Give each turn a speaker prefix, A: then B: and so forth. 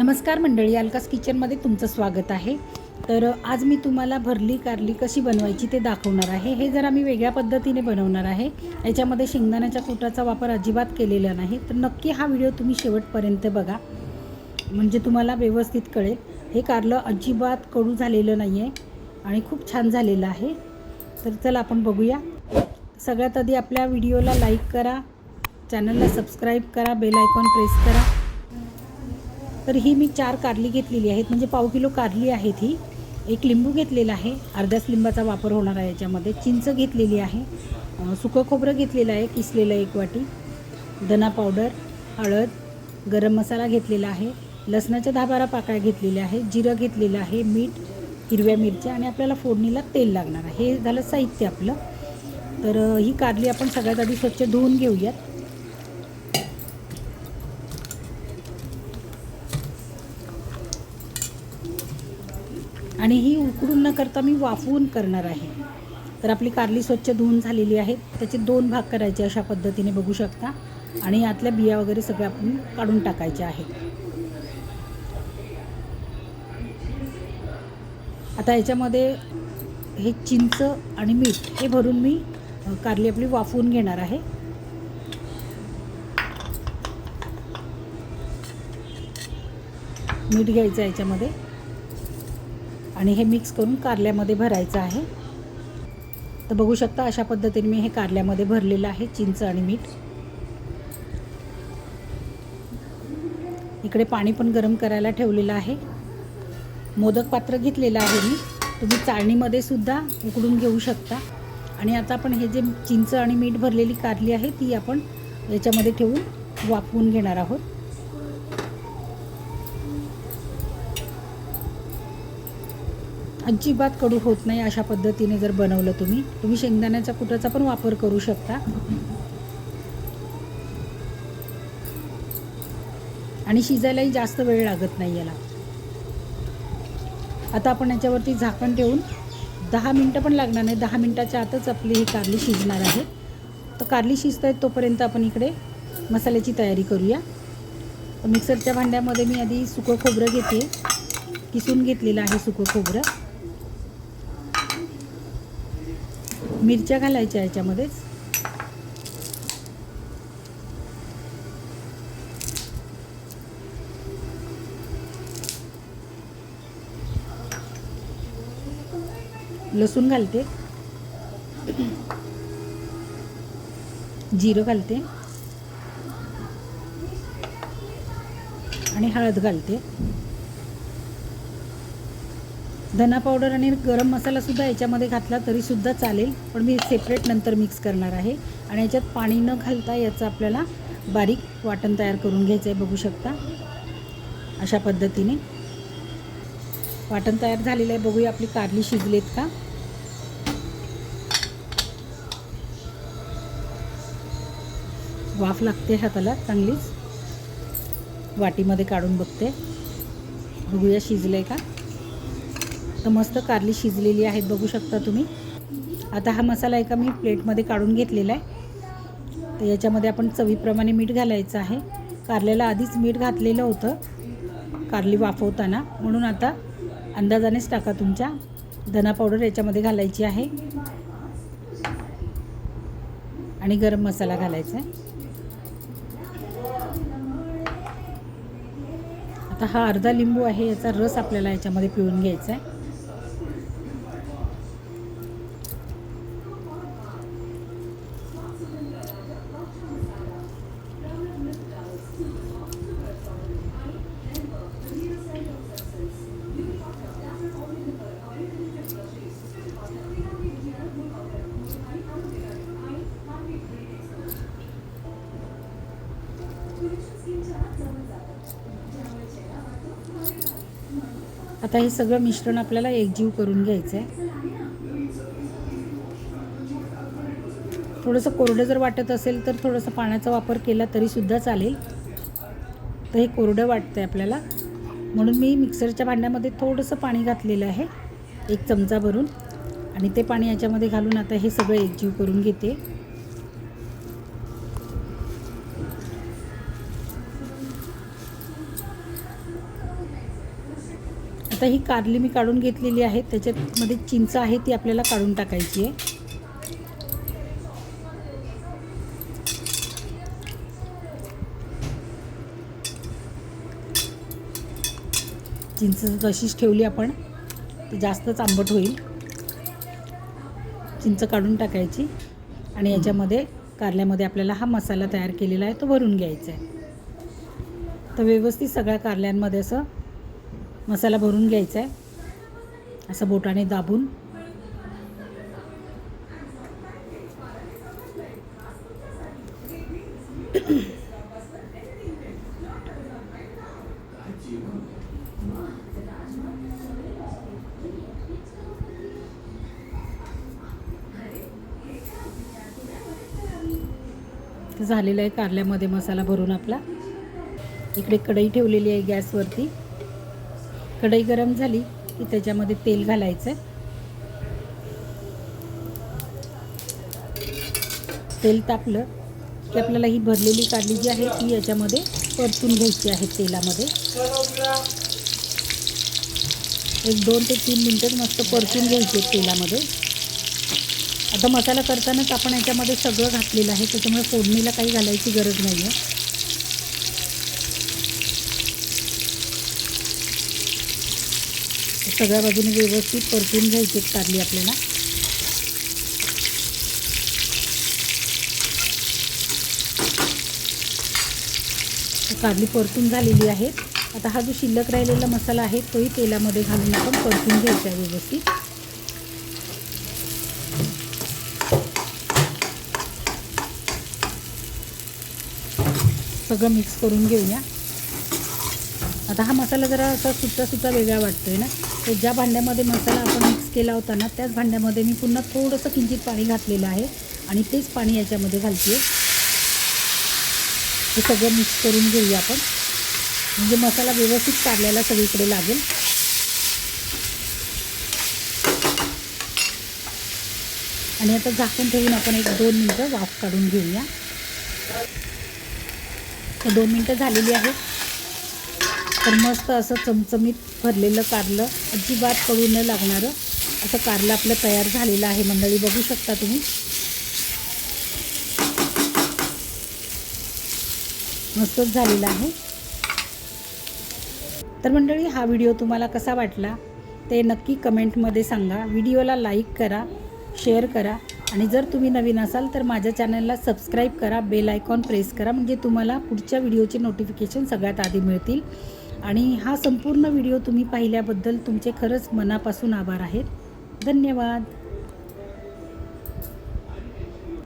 A: नमस्कार मंडळी अलकास किचनमध्ये तुमचं स्वागत आहे. तर आज मी तुम्हाला भरली कारली कशी बनवायची ते दाखवणार आहे. हे जरा मी वेगळ्या पद्धतीने बनवणार आहे. याच्यामध्ये शेंगदाण्याच्या कुटाचा वापर अजिबात केलेला नाही. तर नक्की हा व्हिडिओ तुम्ही शेवटपर्यंत बघा. म्हणजे तुम्हाला व्यवस्थित कळेल. हे कारलं अजिबात कडू झालेलं नाही आहे आणि खूप छान झालेलं आहे. तर चला आपण बघूया. सगळ्यात आधी आपल्या व्हिडिओला लाईक करा. चॅनलला सबस्क्राईब करा. बेल आयकॉन प्रेस करा. तर ही मी चार कारली घेतलेली आहेत. म्हणजे पाव किलो कारली आहेत ही एक लिंबू घेतलेला आहे. अर्ध्याच लिंबाचा वापर होणार आहे याच्यामध्ये. चिंच घेतलेली आहे. सुकं खोबरं घेतलेलं आहे. किसलेलं एक वाटी. धना पावडर हळद गरम मसाला घेतलेला आहे. लसणाच्या दहा बारा पाकळ्या घेतलेल्या आहे जिरं घेतलेलं आहे. मीठ हिरव्या मिरच्या आणि आपल्याला फोडणीला तेल लागणार आहे. हे झालं साहित्य आपलं. तर ही कारली आपण सगळ्यात आधी स्वच्छ धुवून घेऊयात. आणि ही उकडून न करता मी वाफवून करणार आहे. तर आपली कारली स्वच्छ धुवून झालेली आहे. त्याचे दोन भाग करायचे अशा पद्धतीने बघू शकता. आणि यातल्या बिया वगैरे सगळ्या आपण काढून टाकायच्या आहेत. आता याच्यामध्ये हे चिंच आणि मीठ हे भरून मी कारली आपली वाफवून घेणार आहे. मीठ घ्यायचं याच्यामध्ये. आणि हे मिक्स करून कारल्यामध्ये भरायचं आहे. तर बघू शकता अशा पद्धतीने मी हे कारल्यामध्ये भरलेलं आहे चिंच आणि मीठ. इकडे पाणी पण गरम करायला ठेवलेलं आहे. मोदक पात्र घेतलेलं आहे मी. तुम्ही चाळणीमध्ये सुद्धा उकडून घेऊ शकता. आणि आता आपण हे जे चिंच आणि मीठ भरलेली कारली आहे ती आपण याच्यामध्ये ठेवून वाफवून घेणार आहोत. अजिबात कडू होत नाही अशा पद्धतीने जर बनवलं तुम्ही. तुम्ही शेंगदाण्याच्या कुटाचा पण वापर करू शकता. आणि शिजायलाही जास्त वेळ लागत नाही याला. आता आपण याच्यावरती झाकण ठेवून दहा मिनटं पण लागणार नाही. दहा मिनटाच्या आतच आपली ही कारली शिजणार आहे. तर कारली शिजत आहेत तोपर्यंत आपण इकडे मसाल्याची तयारी करूया. मिक्सरच्या भांड्यामध्ये मी आधी सुकं खोबरं घेते. किसून घेतलेलं आहे सुकं खोबरं. मिरच्या घालायच्या याच्यामध्येच लसूण घालते. जिरं घालते. आणि हळद घालते. धना पावडर आणि गरम मसालासुद्धा याच्यामध्ये घातला तरीसुद्धा चालेल. पण मी सेपरेट नंतर मिक्स करणार आहे. आणि याच्यात पाणी न घालता याचं आपल्याला बारीक वाटण तयार करून घ्यायचं आहे बघू शकता. अशा पद्धतीने. वाटण तयार झालेलं आहे. बघूया आपली कारली शिजलेत का? वाफ लागते हाताला चांगलीच. वाटीमध्ये काढून बघते. बघूया शिजलं का? तर मस्त कारली शिजलेली आहेत बघू शकता तुम्ही. आता हा मसाला एका मी प्लेटमध्ये काढून घेतलेला आहे. तर याच्यामध्ये आपण चवीप्रमाणे मीठ घालायचं आहे. कारल्याला आधीच मीठ घातलेलं होतं कारली वाफवताना. म्हणून आता अंदाजानेच टाका तुमच्या. धना पावडर याच्यामध्ये घालायची आहे. आणि गरम मसाला घालायचा आहे. आता हा अर्धा लिंबू आहे याचा रस आपल्याला याच्यामध्ये पिळून घ्यायचा आहे. आता हे सगळं मिश्रण आपल्याला एकजीव करून घ्यायचं आहे थोडंसं कोरडं जर वाटत असेल तर थोडंसं पाण्याचा वापर केला तरीसुद्धा चालेल. तर हे कोरडं वाटतं आहे आपल्याला. म्हणून मी मिक्सरच्या भांड्यामध्ये थोडंसं पाणी घातलेलं आहे. एक चमचा भरून. आणि ते पाणी याच्यामध्ये घालून आता हे सगळं एकजीव करून घेते. आता ही कारली मी काढून घेतलेली आहे. त्याच्यामध्ये चिंच आहे ती आपल्याला काढून टाकायची आहे. चिंच तशीच ठेवली आपण ती जास्तच आंबट होईल. चिंच काढून टाकायची आणि याच्यामध्ये कारल्यामध्ये आपल्याला हा मसाला तयार केलेला आहे तो भरून घ्यायचा आहे. तर व्यवस्थित सगळ्या कारल्यांमध्ये असं मसाला भरून घ्यायचा आहे असं बोटाने दाबून. तर झालेलं आहे कारल्यामध्ये मसाला भरून आपला. इकडे कढई ठेवलेली आहे गॅसवरती. कढई गरम झाली की त्याच्यामध्ये तेल घालायचं. आहे तेल तापलं की आपल्याला ही भरलेली कारली जी आहे ती याच्यामध्ये परतून घ्यायची आहे तेलामध्ये. एक दोन ते तीन मिनटं मस्त परतून घ्यायचे तेलामध्ये. आता मसाला करतानाच आपण याच्यामध्ये सगळं घातलेलं आहे त्याच्यामुळे फोडणीला काही घालायची गरज नाही आहे सगळ्या बाजूने व्यवस्थित परतून घ्यायची कारली आपल्याला. कारली परतून झालेली आहे. आता हा जो शिल्लक राहिलेला मसाला आहे तोही तेलामध्ये घालून आपण परतून घ्यायचा आहे व्यवस्थित. सगळं मिक्स करून घेऊया. आता हा मसाला जरा असा सुट्टा सुट्टा वेगळा वाटतोय ना? तर ज्या भांड्यामध्ये मसाला आपण मिक्स केला होता ना त्याच भांड्यामध्ये मी पुन्हा थोडंसं किंचित पाणी घातलेलं आहे आणि तेच पाणी याच्यामध्ये घालते हे सगळं मिक्स करून घेऊया आपण. म्हणजे मसाला व्यवस्थित काढल्याला सगळीकडे लागेल. आणि आता झाकून ठेवून आपण एक दोन मिनटं वाफ काढून घेऊया. तर दोन मिनटं झालेली आहेत. तर मस्त असं चमचमीत भरलेलं कारलं अजिबात कळू न लागणारं असं कारलं आपलं तयार झालेलं आहे मंडळी. बघू शकता तुम्ही. मस्तच झालेलं आहे. तर मंडळी हा व्हिडिओ तुम्हाला कसा वाटला ते नक्की कमेंटमध्ये सांगा. व्हिडिओला लाईक करा शेअर करा आणि जर तुम्ही नवीन असाल तर माझ्या चॅनलला सबस्क्राईब करा बेल आयकॉन प्रेस करा. म्हणजे तुम्हाला पुढच्या व्हिडिओचे नोटिफिकेशन सगळ्यात आधी मिळतील. आणि हा संपूर्ण व्हिडिओ तुम्ही पाहिल्याबद्दल तुमचे खरंच मनापासून आभार आहेत. धन्यवाद.